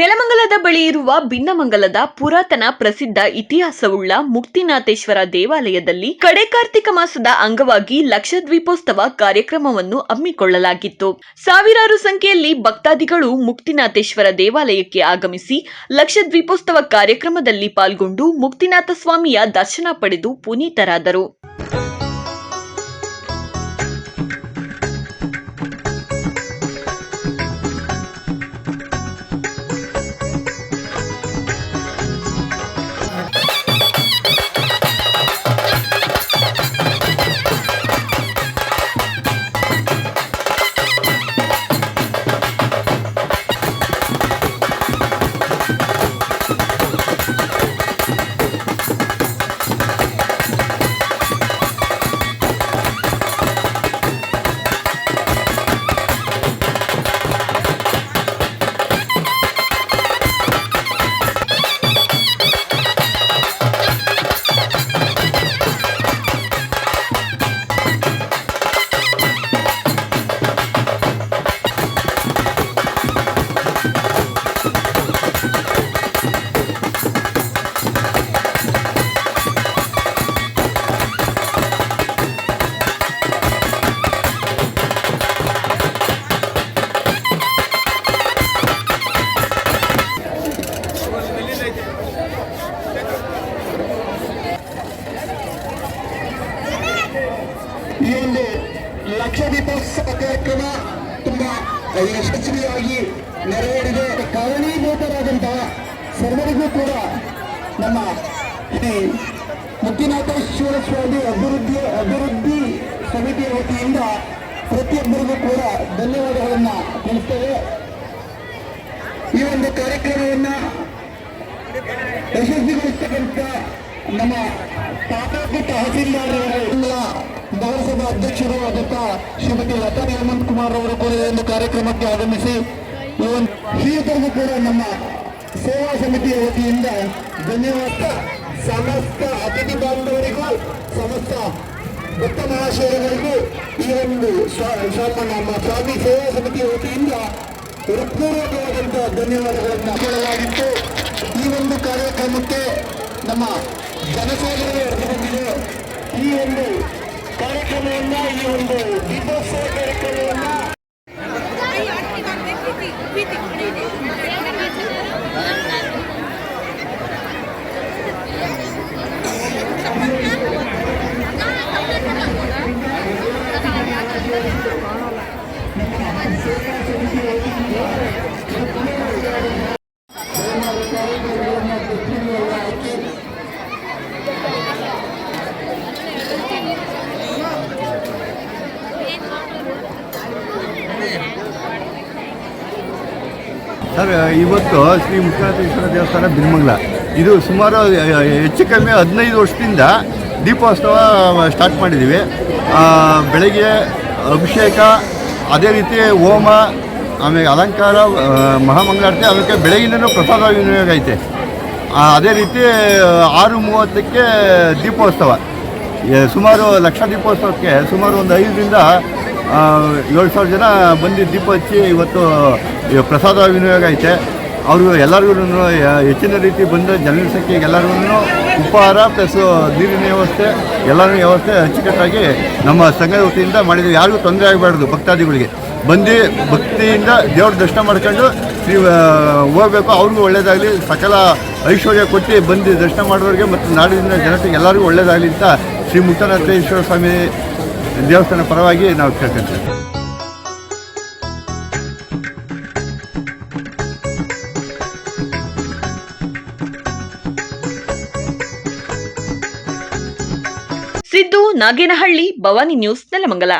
ನೆಲಮಂಗಲದ ಬಳಿ ಇರುವ ಭಿನ್ನಮಂಗಲದ ಪುರಾತನ ಪ್ರಸಿದ್ಧ ಇತಿಹಾಸವುಳ್ಳ ಮುಕ್ತಿನಾಥೇಶ್ವರ ದೇವಾಲಯದಲ್ಲಿ ಕಡೆ ಕಾರ್ತಿಕ ಮಾಸದ ಅಂಗವಾಗಿ ಲಕ್ಷದ್ವೀಪೋತ್ಸವ ಕಾರ್ಯಕ್ರಮವನ್ನು ಹಮ್ಮಿಕೊಳ್ಳಲಾಗಿತ್ತು. ಸಾವಿರಾರು ಸಂಖ್ಯೆಯಲ್ಲಿ ಭಕ್ತಾದಿಗಳು ಮುಕ್ತಿನಾಥೇಶ್ವರ ದೇವಾಲಯಕ್ಕೆ ಆಗಮಿಸಿ ಲಕ್ಷದ್ವೀಪೋತ್ಸವ ಕಾರ್ಯಕ್ರಮದಲ್ಲಿ ಪಾಲ್ಗೊಂಡು ಮುಕ್ತಿನಾಥ ಸ್ವಾಮಿಯ ದರ್ಶನ ಪಡೆದು ಪುನೀತರಾದರು. ಈ ಒಂದು ಲಕ್ಷ ದೀಪೋತ್ಸವ ಕಾರ್ಯಕ್ರಮ ತುಂಬಾ ಯಶಸ್ವಿಯಾಗಿ ನೆರವೇರಿದೆ. ಕಾರಣೀಭೂತರಾದಂತಹ ಸರ್ವರಿಗೂ ಕೂಡ ನಮ್ಮ ಈ ಮುಕ್ತಿನಾಥೇಶ್ವರ ಸ್ವಾಮಿ ಅಭಿವೃದ್ಧಿ ಅಭಿವೃದ್ಧಿ ಸಮಿತಿಯ ವತಿಯಿಂದ ಪ್ರತಿಯೊಬ್ಬರಿಗೂ ಕೂಡ ಧನ್ಯವಾದಗಳನ್ನ ತಿಳಿಸ್ತೇವೆ. ಈ ಒಂದು ಕಾರ್ಯಕ್ರಮವನ್ನ ಯಶಸ್ವಿಗೊಳಿಸ್ತಕ್ಕಂಥ ನಮ್ಮ ತಾಲೂಕು ತಹಸೀಲ್ದಾರ್ ನಗರಸಭಾ ಅಧ್ಯಕ್ಷರು ಆದಂತ ಶ್ರೀಮತಿ ಲತಾ ಹೇಮಂತ್ ಕುಮಾರ್ ಅವರು ಕೂಡ ಒಂದು ಕಾರ್ಯಕ್ರಮಕ್ಕೆ ಆಗಮಿಸಿ ಈ ಒಂದು ಕೂಡ ನಮ್ಮ ಸೇವಾ ಸಮಿತಿಯ ವತಿಯಿಂದ ಧನ್ಯವಾದ. ಸಮಸ್ತ ಅತಿಥಿ ಬಾಂಧವರಿಗೂ, ಸಮಸ್ತ ಭಕ್ತ ಮಹಾಶಯರಿಗೂ ಈ ಒಂದು ನಮ್ಮ ಸ್ವಾಮಿ ಸೇವಾ ಸಮಿತಿಯ ವತಿಯಿಂದ ಹೃತ್ಪೂರ್ವಕವಾದಂತಹ ಧನ್ಯವಾದಗಳನ್ನು ಹೇಳಲಾಗಿತ್ತು ಈ ಒಂದು ಕಾರ್ಯಕ್ರಮಕ್ಕೆ ನಮ್ಮ ಜನಸಾಗರವೇ ಬಂದಿದೆ ಈ ಒಂದು ಕಾರ್ಯಕ್ರಮವನ್ನು ಈ ಒಂದು ದೀಪೋತ್ಸವ ಕಾರ್ಯಕ್ರಮವನ್ನ ಸರ್, ಇವತ್ತು ಶ್ರೀ ಮುಖ್ಯನಾಥೇಶ್ವರ ದೇವಸ್ಥಾನ ಬಿಲ್ಮಂಗ್ಲ. ಇದು ಸುಮಾರು ಹೆಚ್ಚು ಕಮ್ಮಿ ಹದಿನೈದು ವರ್ಷದಿಂದ ದೀಪೋತ್ಸವ ಸ್ಟಾರ್ಟ್ ಮಾಡಿದ್ದೀವಿ. ಬೆಳಗ್ಗೆ ಅಭಿಷೇಕ, ಅದೇ ರೀತಿ ಹೋಮ, ಆಮೇಲೆ ಅಲಂಕಾರ ಮಹಾಮಂಗಳಾರತಿ, ಅದಕ್ಕೆ ಬೆಳಗಿನ ಪ್ರಸಾದ ವಿನಿಯೋಗ ಐತೆ. ಅದೇ ರೀತಿ, ಆರು ಮೂವತ್ತಕ್ಕೆ ದೀಪೋತ್ಸವ. ಸುಮಾರು ಲಕ್ಷ ದೀಪೋತ್ಸವಕ್ಕೆ ಸುಮಾರು ಒಂದು ಐದರಿಂದ ಏಳು ಸಾವಿರ ಜನ ಬಂದು ದೀಪ ಹಚ್ಚಿ ಇವತ್ತು ಪ್ರಸಾದ ವಿನಿಯೋಗ ಐತೆ. ಅವ್ರಿಗೂ ಎಲ್ಲರಿಗೂ ಹೆಚ್ಚಿನ ರೀತಿ ಬಂದ ಜನರ ಸಂಖ್ಯೆಗೆ ಎಲ್ಲರಿಗೂ ಉಪಹಾರ ಪ್ಲಸ್ ನೀರಿನ ವ್ಯವಸ್ಥೆ ಎಲ್ಲರೂ ವ್ಯವಸ್ಥೆ ಅಚ್ಚುಕಟ್ಟಾಗಿ ನಮ್ಮ ಸಂಘದ ವತಿಯಿಂದ ಮಾಡಿದ್ವಿ. ಯಾರಿಗೂ ತೊಂದರೆ ಆಗಬಾರ್ದು ಭಕ್ತಾದಿಗಳಿಗೆ. ಬಂದು ಭಕ್ತಿಯಿಂದ ದೇವ್ರ ದರ್ಶನ ಮಾಡ್ಕೊಂಡು ಶ್ರೀ ಹೋಗಬೇಕು. ಅವ್ರಿಗೂ ಒಳ್ಳೆಯದಾಗಲಿ ಸಕಲ ಐಶ್ವರ್ಯ ಕೊಟ್ಟು ಬಂದು ದರ್ಶನ ಮಾಡೋರಿಗೆ ಮತ್ತು ನಾಡಿನ ಜನತೆಗೆ ಎಲ್ಲರಿಗೂ ಒಳ್ಳೆಯದಾಗಲಿ ಅಂತ ಶ್ರೀ ಮುಕ್ತನಾಥೇಶ್ವರ ಸ್ವಾಮಿ ದೇವಸ್ಥಾನ ಪರವಾಗಿ ನಾವು ಕೇಳ್ಕೊಂತೀವಿ. ಸಿದ್ದು ನಾಗೇನಹಳ್ಳಿ ಭವಾನಿ ನ್ಯೂಸ್ ನೆಲಮಂಗಲ.